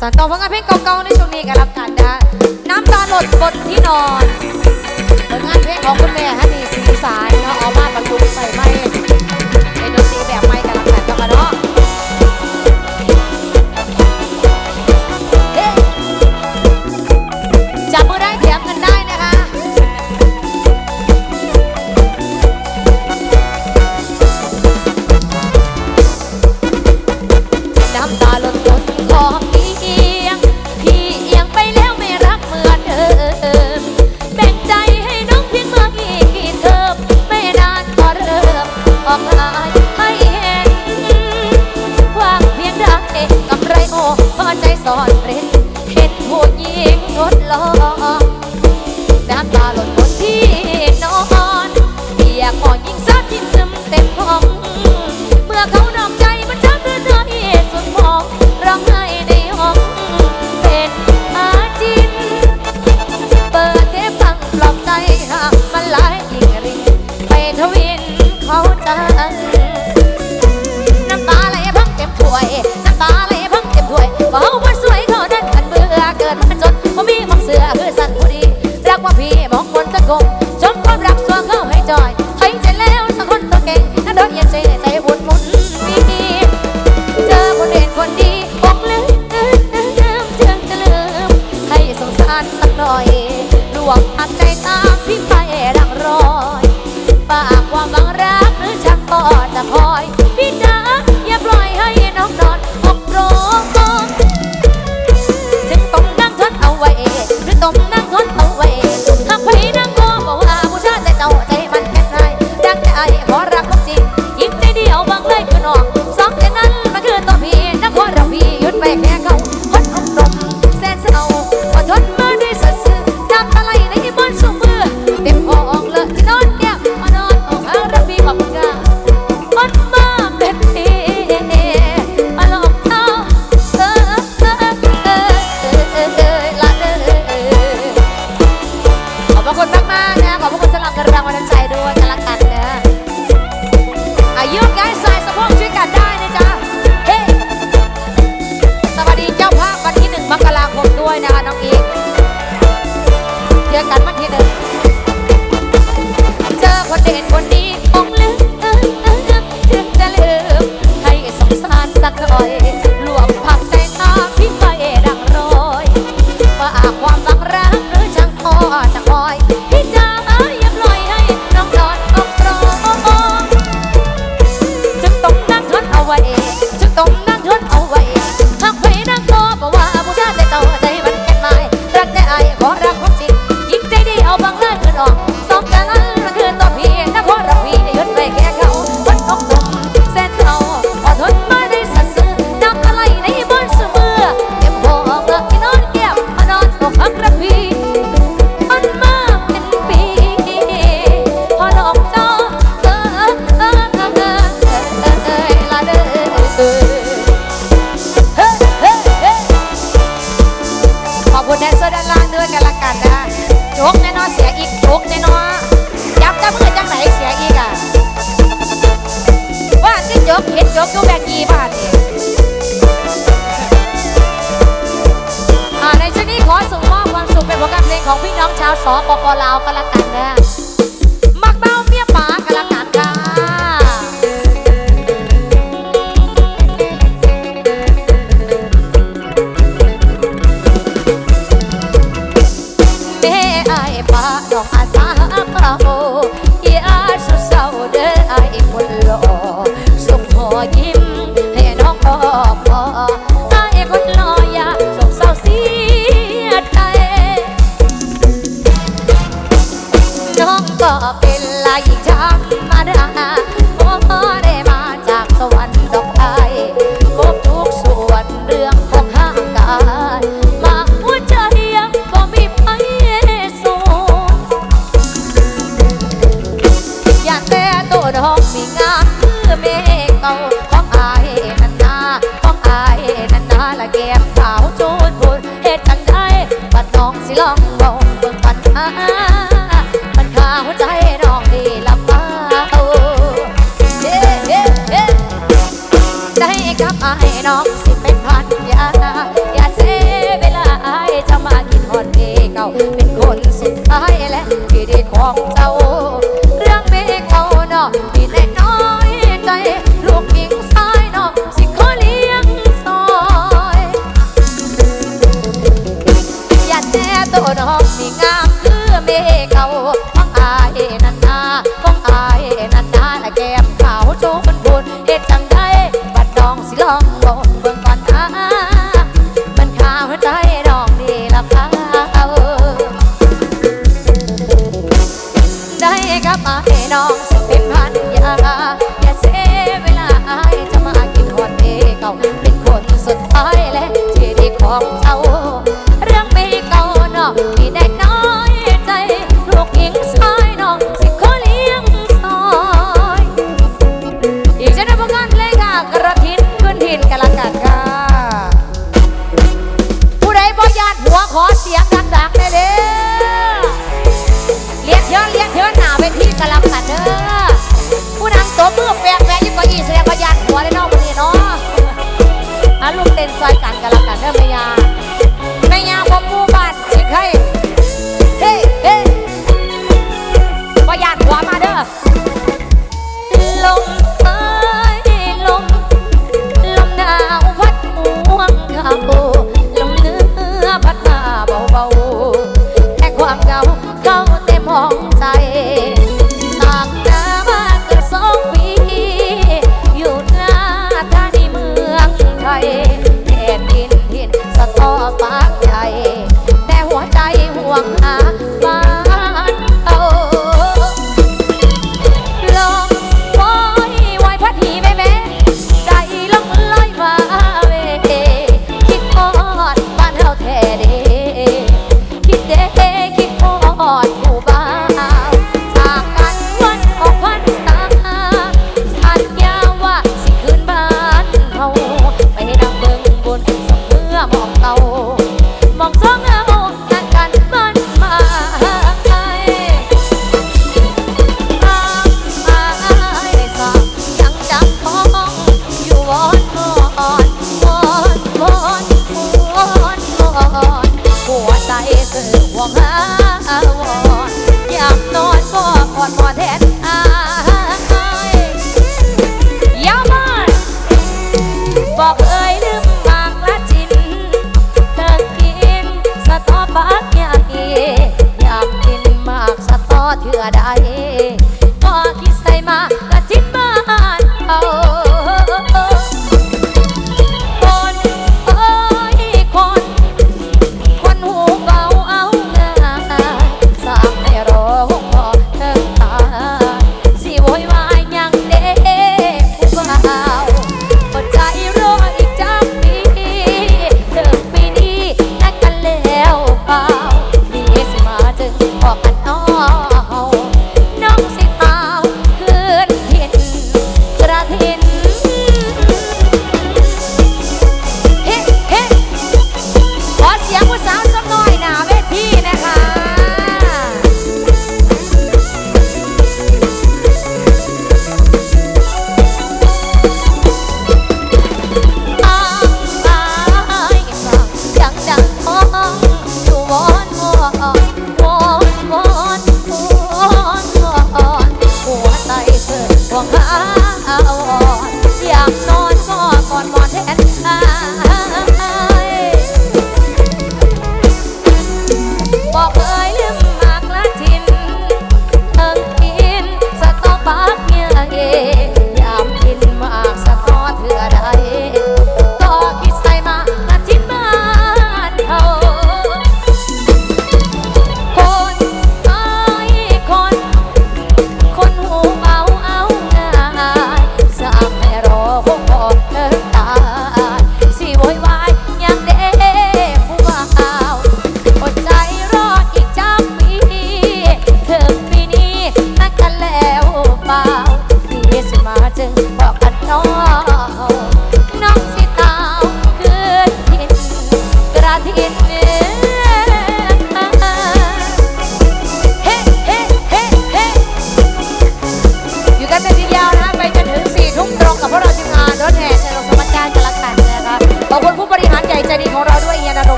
สานต่อผลงานเพลงเก่าๆในช่วงนี้กันรับกันนะน้ำตาหลดบนที่นอนผลงานเพลงของคุณแม่ฮันนี่สีสายเนาะออกมาปรรลุใส่ไม่ เด้อ้ป่าน้องอาสาเอา ตัวน้องมีงามคือแม่เก่า วงหาวอนอยากนอนก็อ่อนมอแท้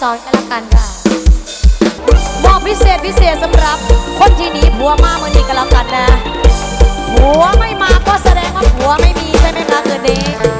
ซ้อนกันละกันค่ะบอกพิเศษพิเศษสำหรับ คนที่หนีผัวมาเมื่อนี้กันละกันนะผัวไม่มาก็แสดงว่าผัวไม่มีใช่ไหมคะคืนนี้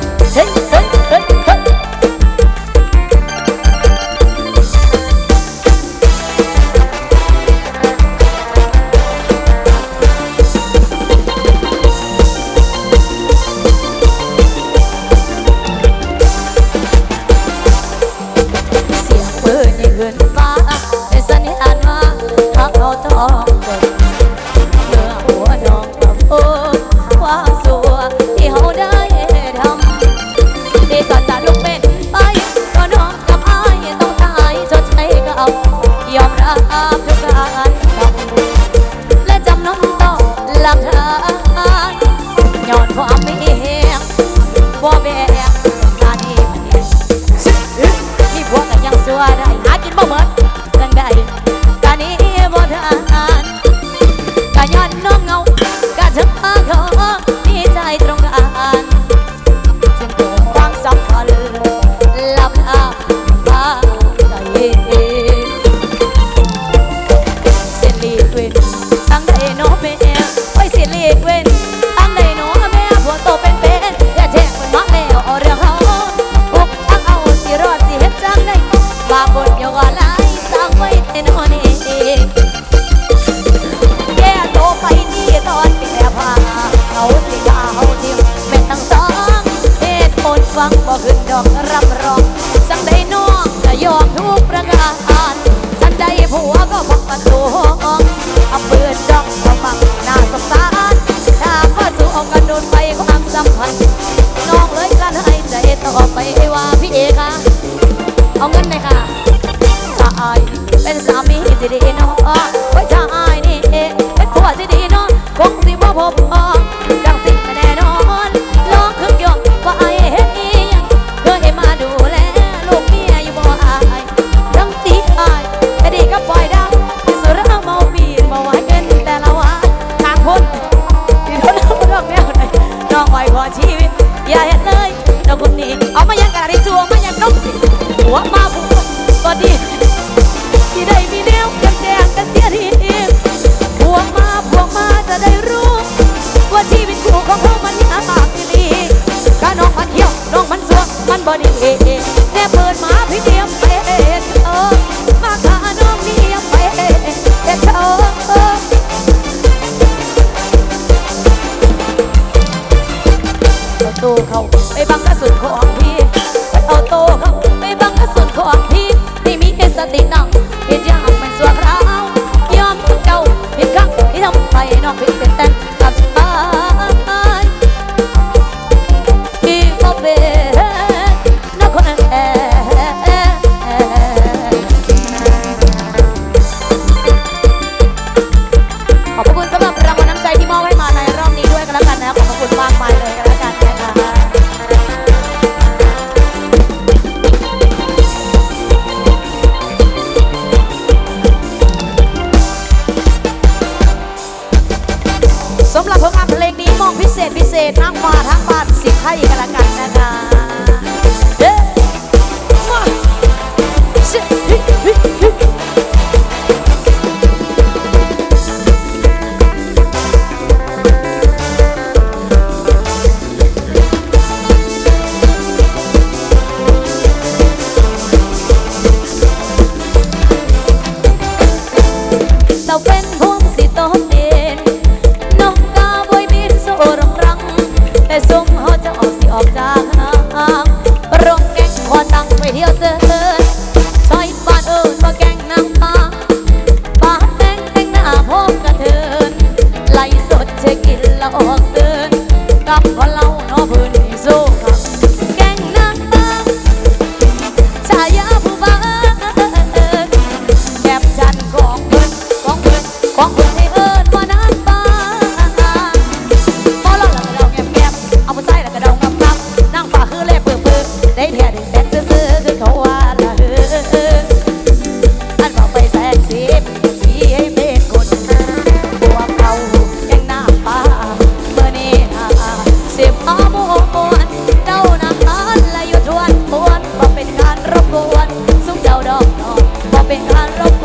แย่โตไปนี่ตอนแก่พาเขาสิดาวทิมแม่ตั้งสองเหตุผลฟังบ่ขึ้ดอกรับรอง สังได้น้องจะยอมทุกประการฉันได้ผัวก็บอกประตูเอาปืนจ้องมาฟังน่าสงสารถ้าว่สู้ออกกันโดนไปคามสัมพันธ์น้องเลยกันให้ใจต่อไปว่าพี่เอค่ะเอาเงินหนยค่ะสาย When the zombie did it, you know, oh. บอดี้เดเปิดมาพี่เดียมเอ๊ะ pegarlo